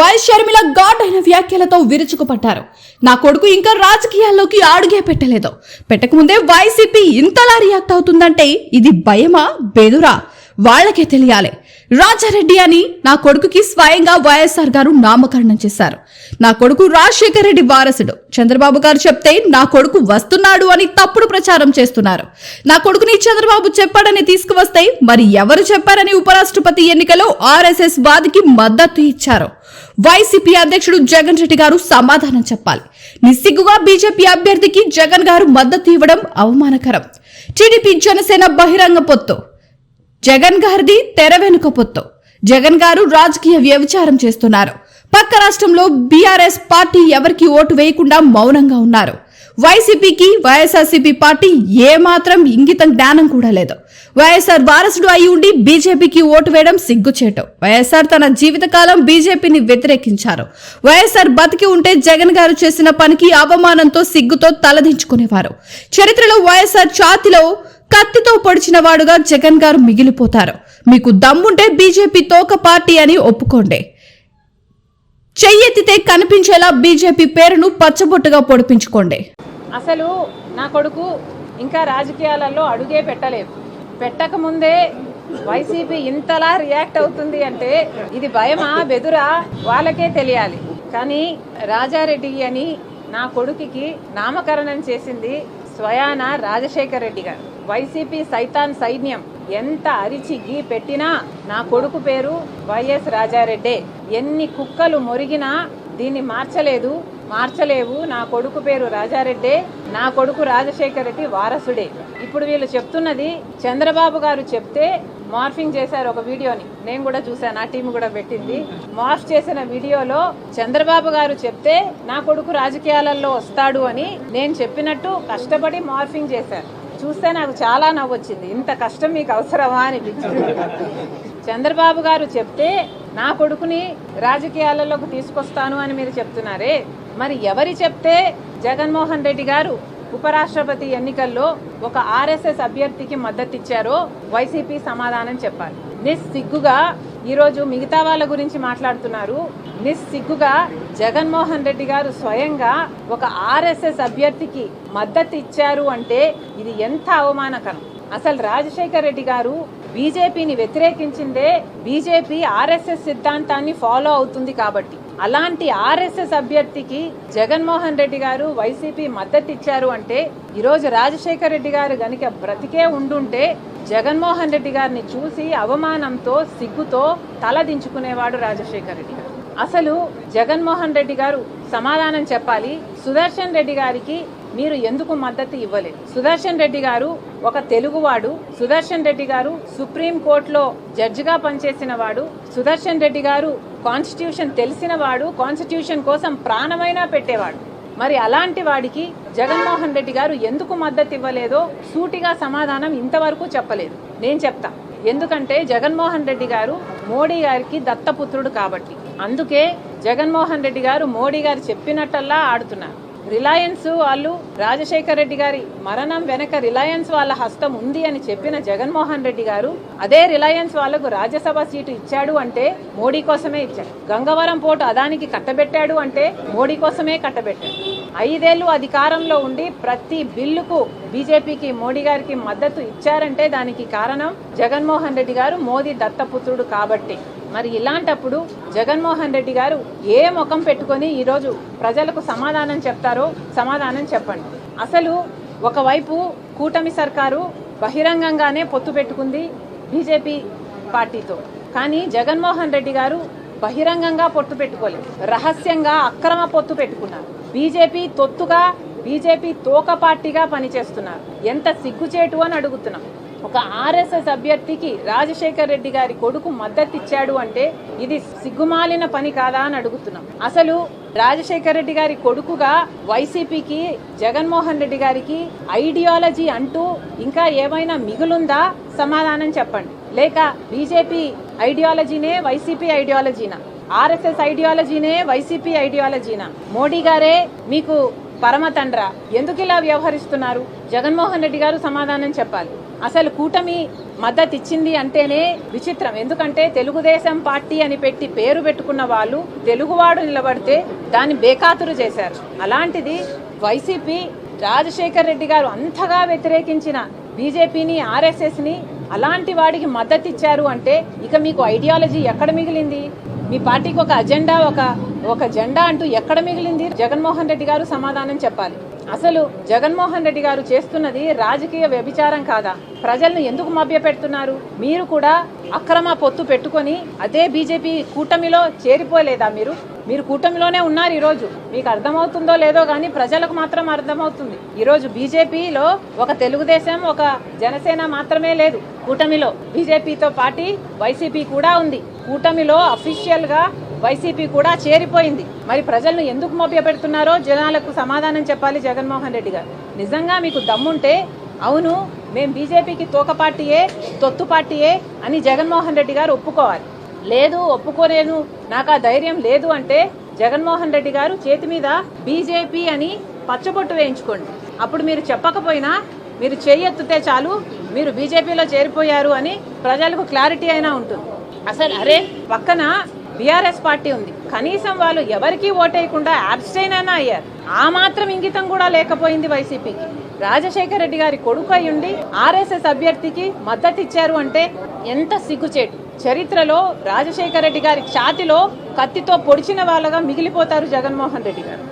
YS Sharmila ghat అయిన వ్యాఖ్యలతో విరుచుకుపడ్డారు. నా కొడుకు ఇంకా రాజకీయాల్లోకి అడుగే పెట్టలేదు. పెట్టకముందే వైసీపీ ఇంతలా రియాక్ట్ అవుతుందంటే ఇది భయమా? బెదురా? వాళ్ళకే తెలియాలి. రాజారెడ్డి అని నా కొడుకుకి స్వయంగా వైఎస్ఆర్ గారు నామకరణం చేశారు. నా కొడుకు రాజశేఖర్ రెడ్డి వారసుడు. చంద్రబాబు గారు చెప్తే నా కొడుకు వస్తున్నాడు అని తప్పుడు ప్రచారం చేస్తున్నారు. నా కొడుకుని చంద్రబాబు చెప్పాడని తీసుకువస్తే మరి ఎవరు చెప్పారని ఉపరాష్ట్రపతి ఎన్నికలో ఆర్ఎస్ఎస్ వాదికి మద్దతు ఇచ్చారు. వైసీపీ అధ్యక్షుడు జగన్ రెడ్డి గారు సమాధానం చెప్పాలి. నిస్సిగ్గుగా బీజేపీ అభ్యర్థికి జగన్ గారు మద్దతు ఇవ్వడం అవమానకరం. టీడీపీ జనసేన బహిరంగ పొత్తు. జగన్ గారిది తెర వెనుక పొత్తు. జగన్ గారు రాజకీయ వ్యభిచారం చేస్తున్నారు. పక్క రాష్ట్రంలో బీఆర్ఎస్ పార్టీ ఎవరికి ఓటు వేయకుండా మౌనంగా ఉన్నారు. వైసీపీకి వైఎస్ఆర్సీపీ పార్టీ ఏమాత్రం ఇంగితం జ్ఞానం కూడా లేదు. వైఎస్ఆర్ వారసుడు అయి ఉండి బీజేపీకి ఓటు వేయడం సిగ్గుచేటం. వైఎస్ఆర్ తన జీవితకాలం బీజేపీని వ్యతిరేకించారు. వైఎస్ఆర్ బతికి ఉంటే జగన్ గారు చేసిన పనికి అవమానంతో సిగ్గుతో తలదించుకునేవారు. చరిత్రలో వైఎస్ఆర్ ఛాతిలో కత్తితో పొడిచిన వాడుగా జగన్ గారు మిగిలిపోతారు. మీకు దమ్ముంటే బీజేపీ తోక పార్టీ అని ఒప్పుకోండి. చెయ్యెత్తితే కనిపించేలా బీజేపీ పేరును పచ్చబొట్టుగా పొడిపించుకోండి. అసలు నా కొడుకు ఇంకా రాజకీయాలలో అడుగే పెట్టలేదు. పెట్టకముందే వైసీపీ ఇంతలా రియాక్ట్ అవుతుంది అంటే ఇది భయమా బెదురా? వాళ్ళకే తెలియాలి. కానీ రాజారెడ్డి అని నా కొడుకుకి నామకరణం చేసింది స్వయాన రాజశేఖర్ రెడ్డి గారు. వైసీపీ సైతాన్ సైన్యం ఎంత అరిచి గీ పెట్టినా నా కొడుకు పేరు వైఎస్ రాజారెడ్డే. ఎన్ని కుక్కలు మొరిగినా దీన్ని మార్చలేదు మార్చలేవు. నా కొడుకు పేరు రాజారెడ్డే నా కొడుకు రాజశేఖర్ రెడ్డి వారసుడే. ఇప్పుడు వీళ్ళు చెప్తున్నది చంద్రబాబు గారు చెప్తే మార్ఫింగ్ చేశారు ఒక వీడియోని. నేను కూడా చూశాను నా టీం కూడా పెట్టింది. మార్ఫ్ చేసిన వీడియోలో చంద్రబాబు గారు చెప్తే నా కొడుకు రాజకీయాలలో వస్తాడు అని నేను చెప్పినట్టు కష్టపడి మార్ఫింగ్ చేశారు. చూస్తే నాకు చాలా నవ్వు వచ్చింది ఇంత కష్టం మీకు అవసరమా అనిపించింది. చంద్రబాబు గారు చెప్తే నా కొడుకుని రాజకీయాలలోకి తీసుకొస్తాను అని మీరు చెప్తున్నారే? మరి ఎవరి చెప్తే? జగన్మోహన్ రెడ్డి గారు ఉపరాష్ట్రపతి ఎన్నికల్లో ఒక ఆర్ఎస్ఎస్ అభ్యర్థికి మద్దతిచ్చారో వైసీపీ సమాధానం చెప్పాలి. నిస్సిగ్గుగా ఈరోజు మిగతా వాళ్ళ గురించి మాట్లాడుతున్నారు. నిస్సిగ్గుగా జగన్మోహన్ రెడ్డి గారు స్వయంగా ఒక ఆర్ఎస్ఎస్ అభ్యర్థికి మద్దతు ఇచ్చారు అంటే ఇది ఎంత అవమానకరం. అసలు రాజశేఖర్ రెడ్డి గారు బీజేపీని వ్యతిరేకించిందే బీజేపీ ఆర్ఎస్ఎస్ సిద్ధాంతాన్ని ఫాలో అవుతుంది కాబట్టి. అలాంటి ఆర్ఎస్ఎస్ అభ్యర్థికి జగన్మోహన్ రెడ్డి గారు వైసీపీ మద్దతు ఇచ్చారు అంటే ఈరోజు రాజశేఖర్ రెడ్డి గారు గనుక బ్రతికే ఉండుంటే జగన్మోహన్ రెడ్డి గారిని చూసి అవమానంతో సిగ్గుతో తలదించుకునేవాడు రాజశేఖర్ రెడ్డి గారు. అసలు జగన్మోహన్ రెడ్డి గారు సమాధానం చెప్పాలి. సుదర్శన్ రెడ్డి గారికి మీరు ఎందుకు మద్దతు ఇవ్వలేదు? సుదర్శన్ రెడ్డి గారు ఒక తెలుగువాడు. సుదర్శన్ రెడ్డి గారు సుప్రీం కోర్టులో జడ్జిగా పనిచేసిన వాడు. సుదర్శన్ రెడ్డి గారు కాన్స్టిట్యూషన్ తెలిసిన వాడు. కాన్స్టిట్యూషన్ కోసం ప్రాణమైనా పెట్టేవాడు. మరి అలాంటి వాడికి జగన్మోహన్ రెడ్డి గారు ఎందుకు మద్దతు ఇవ్వలేదో సూటిగా సమాధానం ఇంతవరకు చెప్పలేదు. నేను చెప్తా. ఎందుకంటే జగన్మోహన్ రెడ్డి గారు మోడీ గారికి దత్తపుత్రుడు కాబట్టి. అందుకే జగన్మోహన్ రెడ్డి గారు మోడీ గారు చెప్పినట్టల్లా ఆడుతున్నారు. రిలయన్స్ వాళ్ళు రాజశేఖర్ రెడ్డి గారి మరణం వెనక రిలయన్స్ వాళ్ళ హస్తం ఉంది అని చెప్పిన జగన్మోహన్ రెడ్డి గారు అదే రిలయన్స్ వాళ్ళకు రాజ్యసభ సీటు ఇచ్చాడు అంటే మోడీ కోసమే ఇచ్చాడు గంగవరం పోటు అదానికి కట్టబెట్టాడు అంటే మోడీ కోసమే కట్టబెట్టాడు ఐదేళ్ళు అధికారంలో ఉండి ప్రతి బిల్లుకు బీజేపీకి మోడీ గారికి మద్దతు ఇచ్చారంటే దానికి కారణం జగన్మోహన్ రెడ్డి గారు మోదీ దత్తపుత్రుడు కాబట్టి. మరి ఇలాంటప్పుడు జగన్మోహన్ రెడ్డి గారు ఏ ముఖం పెట్టుకొని ఈరోజు ప్రజలకు సమాధానం చెప్తారో సమాధానం చెప్పండి. అసలు ఒకవైపు కూటమి సర్కారు బహిరంగంగానే పొత్తు పెట్టుకుంది బీజేపీ పార్టీతో. కానీ జగన్మోహన్ రెడ్డి గారు బహిరంగంగా పొత్తు పెట్టుకోలేదు. రహస్యంగా అక్రమ పొత్తు పెట్టుకున్నారు. బీజేపీ తొత్తుగా బీజేపీ తోక పార్టీగా పనిచేస్తున్నారు. ఎంత సిగ్గుచేటు అని అడుగుతున్నాం. ఒక ఆర్ఎస్ఎస్ అభ్యర్థికి రాజశేఖర్ రెడ్డి గారి కొడుకు మద్దతు ఇచ్చాడు అంటే ఇది సిగ్గుమాలిన పని కాదా అని అడుగుతున్నాం. అసలు రాజశేఖర్ రెడ్డి గారి కొడుకుగా వైసీపీకి జగన్మోహన్ రెడ్డి గారికి ఐడియాలజీ అంటూ ఇంకా ఏమైనా మిగులుందా? సమాధానం చెప్పండి. లేక బీజేపీ ఐడియాలజీనే వైసీపీ ఐడియాలజీనా? ఆర్ఎస్ఎస్ ఐడియాలజీనే వైసీపీ ఐడియాలజీనా? మోడీ గారే మీకు పరమ తండ్ర. ఎందుకు ఇలా వ్యవహరిస్తున్నారు? జగన్మోహన్ రెడ్డి గారు సమాధానం చెప్పాలి. అసలు కూటమి మద్దతు ఇచ్చింది అంటేనే విచిత్రం. ఎందుకంటే తెలుగుదేశం పార్టీ అని పెట్టి పేరు పెట్టుకున్న వాళ్ళు తెలుగువాడు నిలబడితే దాన్ని బేఖాతురు చేశారు. అలాంటిది వైసీపీ రాజశేఖర్ రెడ్డి గారు అంతగా వ్యతిరేకించిన బీజేపీని ఆర్ఎస్ఎస్ని అలాంటి వాడికి మద్దతు ఇచ్చారు అంటే ఇక మీకు ఐడియాలజీ ఎక్కడ మిగిలింది? మీ పార్టీకి ఒక అజెండా ఒక ఒక జెండా అంటూ ఎక్కడ మిగిలింది? జగన్మోహన్ రెడ్డి గారు సమాధానం చెప్పాలి. అసలు జగన్మోహన్ రెడ్డి గారు చేస్తున్నది రాజకీయ వ్యభిచారం కాదా? ప్రజలను ఎందుకు మభ్యపెడుతున్నారు? మీరు కూడా అక్రమ పొత్తు పెట్టుకొని అదే బీజేపీ కూటమిలో చేరిపోలేదా మీరు? మీరు కూటమిలోనే ఉన్నారు ఈరోజు. మీకు అర్థమవుతుందో లేదో కానీ ప్రజలకు మాత్రం అర్థమవుతుంది. ఈరోజు బీజేపీలో ఒక తెలుగుదేశం ఒక జనసేన మాత్రమే లేదు కూటమిలో. బీజేపీతో పాటి వైసీపీ కూడా ఉంది. కూటమిలో అఫీషియల్గా వైసీపీ కూడా చేరిపోయింది. మరి ప్రజలను ఎందుకు మభ్య పెడుతున్నారో జనాలకు సమాధానం చెప్పాలి జగన్మోహన్ రెడ్డి గారు. నిజంగా మీకు దమ్ముంటే అవును మేము బీజేపీకి తోక పార్టీయే తొత్తు పార్టీయే అని జగన్మోహన్ రెడ్డి గారు ఒప్పుకోవాలి. లేదు ఒప్పుకోలేను నాకు ఆ ధైర్యం లేదు అంటే జగన్మోహన్ రెడ్డి గారు చేతి మీద బీజేపీ అని పచ్చబొట్టు వేయించుకోండి. అప్పుడు మీరు చెప్పకపోయినా మీరు చేయెత్తితే చాలు మీరు బీజేపీలో చేరిపోయారు అని ప్రజలకు క్లారిటీ అయినా ఉంటుంది. అసలు అరే పక్కన బీఆర్ఎస్ పార్టీ ఉంది. కనీసం వాళ్ళు ఎవరికీ ఓటేయకుండా అబ్స్టైన్ అయినా అయ్యారు. ఆ మాత్రం ఇంగితం కూడా లేకపోయింది వైసీపీకి. రాజశేఖర రెడ్డి గారి కొడుకు అయ్యుండి ఆర్ఎస్ఎస్ అభ్యర్థికి మద్దతు ఇచ్చారు అంటే ఎంత సిగ్గుచేటు. చరిత్రలో రాజశేఖర రెడ్డి గారి ఛాతిలో కత్తితో పొడిచిన వాళ్ళగా మిగిలిపోతారు జగన్మోహన్ రెడ్డి గారు.